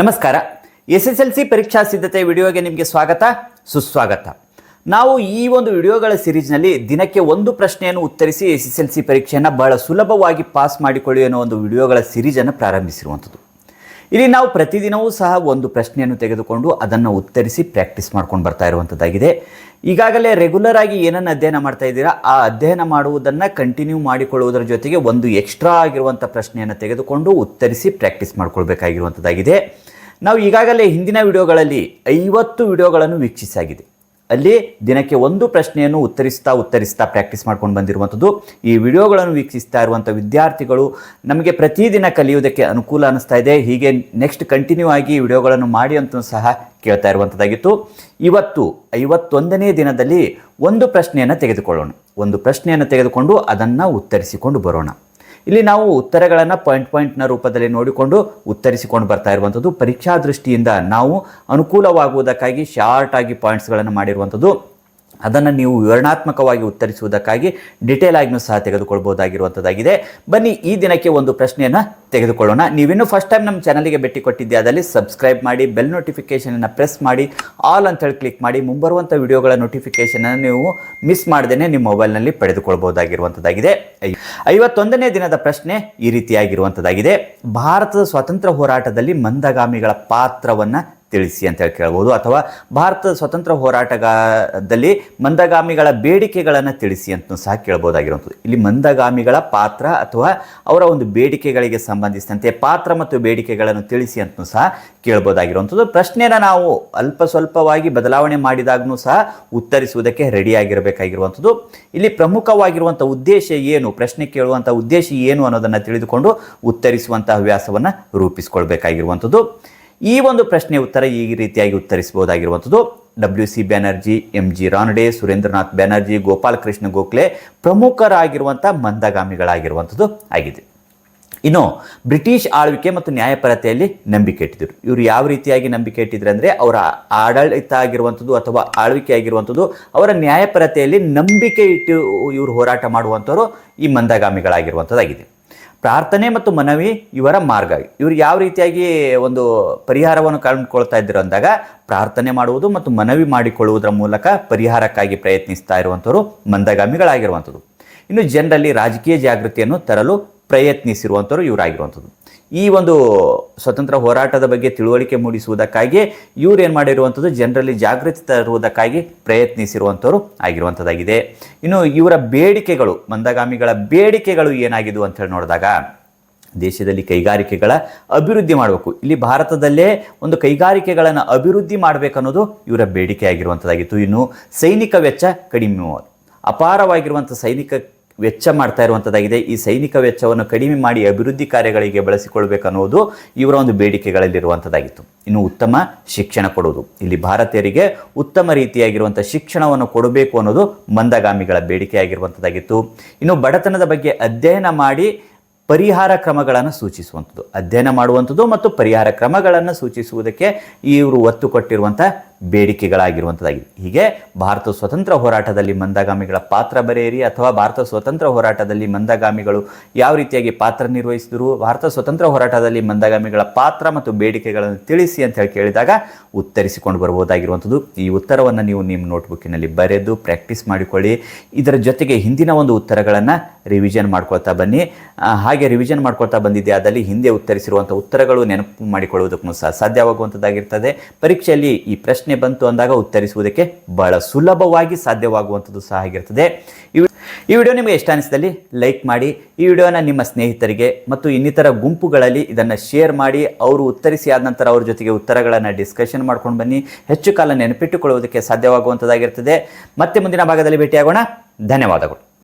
ನಮಸ್ಕಾರ. S S L C ಪರೀಕ್ಷಾ ಸಿದ್ಧತೆ ವಿಡಿಯೋಗೆ ನಿಮಗೆ ಸ್ವಾಗತ, ಸುಸ್ವಾಗತ. ನಾವು ಈ ಒಂದು ವಿಡಿಯೋಗಳ ಸಿರೀಸ್ನಲ್ಲಿ ದಿನಕ್ಕೆ ಒಂದು ಪ್ರಶ್ನೆಯನ್ನು ಉತ್ತರಿಸಿ ಎಸ್ ಎಸ್ ಎಲ್ ಸಿ ಪರೀಕ್ಷೆಯನ್ನು ಬಹಳ ಸುಲಭವಾಗಿ ಪಾಸ್ ಮಾಡಿಕೊಳ್ಳಿ ಅನ್ನೋ ಒಂದು ವಿಡಿಯೋಗಳ ಸಿರೀಸನ್ನು ಪ್ರಾರಂಭಿಸಿರುವಂಥದ್ದು. ಇಲ್ಲಿ ನಾವು ಪ್ರತಿದಿನವೂ ಸಹ ಒಂದು ಪ್ರಶ್ನೆಯನ್ನು ತೆಗೆದುಕೊಂಡು ಅದನ್ನು ಉತ್ತರಿಸಿ ಪ್ರಾಕ್ಟೀಸ್ ಮಾಡ್ಕೊಂಡು ಬರ್ತಾ ಇರುವಂಥದ್ದಾಗಿದೆ. ಈಗಾಗಲೇ ರೆಗ್ಯುಲರ್ ಆಗಿ ಏನನ್ನು ಅಧ್ಯಯನ ಮಾಡ್ತಾ ಇದ್ದೀರಾ, ಆ ಅಧ್ಯಯನ ಮಾಡುವುದನ್ನು ಕಂಟಿನ್ಯೂ ಮಾಡಿಕೊಳ್ಳುವುದರ ಜೊತೆಗೆ ಒಂದು ಎಕ್ಸ್ಟ್ರಾ ಆಗಿರುವಂಥ ಪ್ರಶ್ನೆಯನ್ನು ತೆಗೆದುಕೊಂಡು ಉತ್ತರಿಸಿ ಪ್ರಾಕ್ಟೀಸ್ ಮಾಡ್ಕೊಳ್ಬೇಕಾಗಿರುವಂಥದ್ದಾಗಿದೆ. ನಾವು ಈಗಾಗಲೇ ಹಿಂದಿನ ವಿಡಿಯೋಗಳಲ್ಲಿ ಐವತ್ತು ವಿಡಿಯೋಗಳನ್ನು ವೀಕ್ಷಿಸಾಗಿದೆ. ಅಲ್ಲಿ ದಿನಕ್ಕೆ ಒಂದು ಪ್ರಶ್ನೆಯನ್ನು ಉತ್ತರಿಸ್ತಾ ಉತ್ತರಿಸ್ತಾ ಪ್ರಾಕ್ಟೀಸ್ ಮಾಡ್ಕೊಂಡು ಬಂದಿರುವಂಥದ್ದು. ಈ ವಿಡಿಯೋಗಳನ್ನು ವೀಕ್ಷಿಸ್ತಾ ಇರುವಂಥ ವಿದ್ಯಾರ್ಥಿಗಳು ನಮಗೆ ಪ್ರತಿದಿನ ಕಲಿಯುವುದಕ್ಕೆ ಅನುಕೂಲ ಅನ್ನಿಸ್ತಾ ಇದೆ. ಹೀಗೆ ನೆಕ್ಸ್ಟ್ ಕಂಟಿನ್ಯೂ ಆಗಿ ವಿಡಿಯೋಗಳನ್ನು ಮಾಡಿ ಅಂತ ಸಹ ಕೇಳ್ತಾ ಇರುವಂಥದ್ದಾಗಿತ್ತು. ಇವತ್ತು ಐವತ್ತೊಂದನೇ ದಿನದಲ್ಲಿ ಒಂದು ಪ್ರಶ್ನೆಯನ್ನು ತೆಗೆದುಕೊಳ್ಳೋಣ. ಒಂದು ಪ್ರಶ್ನೆಯನ್ನು ತೆಗೆದುಕೊಂಡು ಅದನ್ನು ಉತ್ತರಿಸಿಕೊಂಡು ಬರೋಣ. ಇಲ್ಲಿ ನಾವು ಉತ್ತರಗಳನ್ನು ಪಾಯಿಂಟ್ ಪಾಯಿಂಟ್ನ ರೂಪದಲ್ಲಿ ನೋಡಿಕೊಂಡು ಉತ್ತರಿಸಿಕೊಂಡು ಬರ್ತಾ ಇರುವಂಥದ್ದು ಪರೀಕ್ಷಾ ದೃಷ್ಟಿಯಿಂದ ನಾವು ಅನುಕೂಲವಾಗುವುದಕ್ಕಾಗಿ ಶಾರ್ಟ್ ಆಗಿ ಪಾಯಿಂಟ್ಸ್ಗಳನ್ನು ಮಾಡಿರುವಂಥದ್ದು ಅದನ್ನು ನೀವು ವಿವರಣಾತ್ಮಕವಾಗಿ ಉತ್ತರಿಸುವುದಕ್ಕಾಗಿ ಡಿಟೇಲ್ ಆಗಿನೂ ಸಹ ತೆಗೆದುಕೊಳ್ಬೋದಾಗಿರುವಂಥದ್ದಾಗಿದೆ ಬನ್ನಿ ಈ ದಿನಕ್ಕೆ ಒಂದು ಪ್ರಶ್ನೆಯನ್ನು ತೆಗೆದುಕೊಳ್ಳೋಣ. ನೀವಿನ್ನೂ ಫಸ್ಟ್ ಟೈಮ್ ನಮ್ಮ ಚಾನಲಿಗೆ ಭೇಟಿ ಕೊಟ್ಟಿದ್ದೆ ಅದರಲ್ಲಿ ಸಬ್ಸ್ಕ್ರೈಬ್ ಮಾಡಿ ಬೆಲ್ ನೋಟಿಫಿಕೇಷನನ್ನು ಪ್ರೆಸ್ ಮಾಡಿ ಆಲ್ ಅಂತೇಳಿ ಕ್ಲಿಕ್ ಮಾಡಿ ಮುಂಬರುವಂಥ ವಿಡಿಯೋಗಳ ನೋಟಿಫಿಕೇಷನನ್ನು ನೀವು ಮಿಸ್ ಮಾಡದೇ ನಿಮ್ಮ ಮೊಬೈಲ್ನಲ್ಲಿ ಪಡೆದುಕೊಳ್ಬೋದಾಗಿರುವಂಥದ್ದಾಗಿದೆ ಐವತ್ತೊಂದನೇ ದಿನದ ಪ್ರಶ್ನೆ ಈ ರೀತಿಯಾಗಿರುವಂಥದ್ದಾಗಿದೆ ಭಾರತದ ಸ್ವಾತಂತ್ರ್ಯ ಹೋರಾಟದಲ್ಲಿ ಮಂದಗಾಮಿಗಳ ಪಾತ್ರವನ್ನು ತಿಳಿಸಿ ಅಂತ ಹೇಳಿ ಕೇಳ್ಬೋದು ಅಥವಾ ಭಾರತದ ಸ್ವತಂತ್ರ ಹೋರಾಟದಲ್ಲಿ ಮಂದಗಾಮಿಗಳ ಬೇಡಿಕೆಗಳನ್ನು ತಿಳಿಸಿ ಅಂತ ಸಹ ಕೇಳ್ಬೋದಾಗಿರುವಂಥದ್ದು. ಇಲ್ಲಿ ಮಂದಗಾಮಿಗಳ ಪಾತ್ರ ಅಥವಾ ಅವರ ಒಂದು ಬೇಡಿಕೆಗಳಿಗೆ ಸಂಬಂಧಿಸಿದಂತೆ ಪಾತ್ರ ಮತ್ತು ಬೇಡಿಕೆಗಳನ್ನು ತಿಳಿಸಿ ಅಂತ ಸಹ ಕೇಳ್ಬೋದಾಗಿರುವಂಥದ್ದು. ಪ್ರಶ್ನೆನ ನಾವು ಅಲ್ಪ ಸ್ವಲ್ಪವಾಗಿ ಬದಲಾವಣೆ ಮಾಡಿದಾಗೂ ಸಹ ಉತ್ತರಿಸುವುದಕ್ಕೆ ರೆಡಿಯಾಗಿರಬೇಕಾಗಿರುವಂಥದ್ದು. ಇಲ್ಲಿ ಪ್ರಮುಖವಾಗಿರುವಂಥ ಉದ್ದೇಶ ಏನು, ಪ್ರಶ್ನೆ ಕೇಳುವಂಥ ಉದ್ದೇಶ ಏನು ಅನ್ನೋದನ್ನು ತಿಳಿದುಕೊಂಡು ಉತ್ತರಿಸುವಂಥ ಹವ್ಯಾಸವನ್ನು ರೂಪಿಸ್ಕೊಳ್ಬೇಕಾಗಿರುವಂಥದ್ದು. ಈ ಒಂದು ಪ್ರಶ್ನೆ ಉತ್ತರ ಈ ರೀತಿಯಾಗಿ ಉತ್ತರಿಸಬಹುದಾಗಿರುವಂಥದ್ದು. W C Banerjee M G Ranade Surendranath Banerjee, Gopalakrishna Gokhale ಪ್ರಮುಖರಾಗಿರುವಂಥ ಮಂದಗಾಮಿಗಳಾಗಿರುವಂಥದ್ದು ಆಗಿದೆ. ಇನ್ನು ಬ್ರಿಟಿಷ್ ಆಳ್ವಿಕೆ ಮತ್ತು ನ್ಯಾಯಪರತೆಯಲ್ಲಿ ನಂಬಿಕೆ ಇಟ್ಟಿದ್ದರು. ಇವರು ಯಾವ ರೀತಿಯಾಗಿ ನಂಬಿಕೆ ಇಟ್ಟಿದ್ರು ಅಂದರೆ ಅವರ ಆಡಳಿತ ಆಗಿರುವಂಥದ್ದು ಅಥವಾ ಆಳ್ವಿಕೆ ಆಗಿರುವಂಥದ್ದು ಅವರ ನ್ಯಾಯಪರತೆಯಲ್ಲಿ ನಂಬಿಕೆ ಇಟ್ಟು ಇವರು ಹೋರಾಟ ಮಾಡುವಂಥವರು ಈ ಮಂದಗಾಮಿಗಳಾಗಿರುವಂಥದ್ದಾಗಿದೆ. ಪ್ರಾರ್ಥನೆ ಮತ್ತು ಮನವಿ ಇವರ ಮಾರ್ಗ. ಇವರು ಯಾವ ರೀತಿಯಾಗಿ ಒಂದು ಪರಿಹಾರವನ್ನು ಕಂಡುಕೊಳ್ತಾ ಇದ್ದರು ಅಂದಾಗ ಪ್ರಾರ್ಥನೆ ಮಾಡುವುದು ಮತ್ತು ಮನವಿ ಮಾಡಿಕೊಳ್ಳುವುದರ ಮೂಲಕ ಪರಿಹಾರಕ್ಕಾಗಿ ಪ್ರಯತ್ನಿಸ್ತಾ ಇರುವಂಥವರು ಮಂದಗಾಮಿಗಳಾಗಿರುವಂಥದ್ದು. ಇನ್ನು ಜನರಲ್ಲಿ ರಾಜಕೀಯ ಜಾಗೃತಿಯನ್ನು ತರಲು ಪ್ರಯತ್ನಿಸಿರುವಂಥವ್ರು ಇವರಾಗಿರುವಂಥದ್ದು. ಈ ಒಂದು ಸ್ವತಂತ್ರ ಹೋರಾಟದ ಬಗ್ಗೆ ತಿಳುವಳಿಕೆ ಮೂಡಿಸುವುದಕ್ಕಾಗಿ ಇವ್ರು ಏನು ಮಾಡಿರುವಂಥದ್ದು? ಜನರಲ್ಲಿ ಜಾಗೃತಿ ತರುವುದಕ್ಕಾಗಿ ಪ್ರಯತ್ನಿಸಿರುವಂಥವ್ರು ಆಗಿರುವಂಥದ್ದಾಗಿದೆ. ಇನ್ನು ಇವರ ಬೇಡಿಕೆಗಳು, ಮಂದಗಾಮಿಗಳ ಬೇಡಿಕೆಗಳು ಏನಾಗಿದ್ವು ಅಂತ ಹೇಳಿ ನೋಡಿದಾಗ, ದೇಶದಲ್ಲಿ ಕೈಗಾರಿಕೆಗಳ ಅಭಿವೃದ್ಧಿ ಮಾಡಬೇಕು. ಇಲ್ಲಿ ಭಾರತದಲ್ಲೇ ಒಂದು ಕೈಗಾರಿಕೆಗಳನ್ನು ಅಭಿವೃದ್ಧಿ ಮಾಡಬೇಕನ್ನೋದು ಇವರ ಬೇಡಿಕೆ ಆಗಿರುವಂಥದ್ದಾಗಿತ್ತು. ಇನ್ನು ಸೈನಿಕ ವೆಚ್ಚ ಕಡಿಮೆ. ಅಪಾರವಾಗಿರುವಂಥ ಸೈನಿಕ ವೆಚ್ಚ ಮಾಡ್ತಾ ಇರುವಂಥದ್ದಾಗಿದೆ ಈ ಸೈನಿಕ ವೆಚ್ಚವನ್ನು ಕಡಿಮೆ ಮಾಡಿ ಅಭಿವೃದ್ಧಿ ಕಾರ್ಯಗಳಿಗೆ ಬಳಸಿಕೊಳ್ಬೇಕನ್ನೋದು ಇವರ ಒಂದು ಬೇಡಿಕೆಗಳಲ್ಲಿರುವಂಥದ್ದಾಗಿತ್ತು ಇನ್ನು ಉತ್ತಮ ಶಿಕ್ಷಣ ಕೊಡುವುದು. ಇಲ್ಲಿ ಭಾರತೀಯರಿಗೆ ಉತ್ತಮ ರೀತಿಯಾಗಿರುವಂಥ ಶಿಕ್ಷಣವನ್ನು ಕೊಡಬೇಕು ಅನ್ನೋದು ಮಂದಗಾಮಿಗಳ ಬೇಡಿಕೆಯಾಗಿರುವಂಥದ್ದಾಗಿತ್ತು ಇನ್ನು ಬಡತನದ ಬಗ್ಗೆ ಅಧ್ಯಯನ ಮಾಡಿ ಪರಿಹಾರ ಕ್ರಮಗಳನ್ನು ಸೂಚಿಸುವಂಥದ್ದು ಅಧ್ಯಯನ ಮಾಡುವಂಥದ್ದು ಮತ್ತು ಪರಿಹಾರ ಕ್ರಮಗಳನ್ನು ಸೂಚಿಸುವುದಕ್ಕೆ ಇವರು ಒತ್ತು ಕೊಟ್ಟಿರುವಂಥ ಬೇಡಿಕೆಗಳಾಗಿರುವಂಥದ್ದಾಗಿದೆ ಹೀಗೆ ಭಾರತ ಸ್ವತಂತ್ರ ಹೋರಾಟದಲ್ಲಿ ಮಂದಗಾಮಿಗಳ ಪಾತ್ರ ಬರೆಯಿರಿ ಅಥವಾ ಭಾರತ ಸ್ವತಂತ್ರ ಹೋರಾಟದಲ್ಲಿ ಮಂದಗಾಮಿಗಳು ಯಾವ ರೀತಿಯಾಗಿ ಪಾತ್ರ ನಿರ್ವಹಿಸಿದರು, ಭಾರತ ಸ್ವತಂತ್ರ ಹೋರಾಟದಲ್ಲಿ ಮಂದಗಾಮಿಗಳ ಪಾತ್ರ ಮತ್ತು ಬೇಡಿಕೆಗಳನ್ನು ತಿಳಿಸಿ ಅಂತ ಹೇಳಿ ಕೇಳಿದಾಗ ಉತ್ತರಿಸಿಕೊಂಡು ಬರ್ಬೋದಾಗಿರುವಂಥದ್ದು ಈ ಉತ್ತರವನ್ನು ನೀವು ನಿಮ್ಮ ನೋಟ್ಬುಕ್ಕಿನಲ್ಲಿ ಬರೆದು ಪ್ರಾಕ್ಟೀಸ್ ಮಾಡಿಕೊಳ್ಳಿ. ಇದರ ಜೊತೆಗೆ ಹಿಂದಿನ ಒಂದು ಉತ್ತರಗಳನ್ನು ರಿವಿಷನ್ ಮಾಡ್ಕೊಳ್ತಾ ಬನ್ನಿ. ಹಾಗೆ ರಿವಿಷನ್ ಮಾಡ್ಕೊಳ್ತಾ ಬಂದಿದ್ದೆ ಅದರಲ್ಲಿ ಹಿಂದೆ ಉತ್ತರಿಸಿರುವಂಥ ಉತ್ತರಗಳು ನೆನಪು ಮಾಡಿಕೊಳ್ಳುವುದಕ್ಕೂ ಸಹ ಸಾಧ್ಯವಾಗುವಂಥದ್ದಾಗಿರ್ತದೆ. ಪರೀಕ್ಷೆಯಲ್ಲಿ ಈ ಪ್ರಶ್ನೆ ಬಂತು ಅಂದಾಗ ಉತ್ತರಿಸುವುದಕ್ಕೆ ಬಹಳ ಸುಲಭವಾಗಿ ಸಾಧ್ಯವಾಗುವಂಥದ್ದು ಸಹ ಆಗಿರ್ತದೆ ಈ ವಿಡಿಯೋ ನಿಮಗೆ ಇಷ್ಟ ಅನಿಸಿದಲ್ಲಿ ಲೈಕ್ ಮಾಡಿ, ಈ ವಿಡಿಯೋನ ನಿಮ್ಮ ಸ್ನೇಹಿತರಿಗೆ ಮತ್ತು ಇನ್ನಿತರ ಗುಂಪುಗಳಲ್ಲಿ ಇದನ್ನು ಶೇರ್ ಮಾಡಿ, ಅವರು ಉತ್ತರಿಸಿ ಆದ ನಂತರ ಅವ್ರ ಜೊತೆಗೆ ಉತ್ತರಗಳನ್ನು ಡಿಸ್ಕಷನ್ ಮಾಡ್ಕೊಂಡು ಬನ್ನಿ. ಹೆಚ್ಚು ಕಾಲ ನೆನಪಿಟ್ಟುಕೊಳ್ಳುವುದಕ್ಕೆ ಸಾಧ್ಯವಾಗುವಂಥದ್ದಾಗಿರ್ತದೆ ಮತ್ತೆ ಮುಂದಿನ ಭಾಗದಲ್ಲಿ ಭೇಟಿಯಾಗೋಣ. ಧನ್ಯವಾದಗಳು.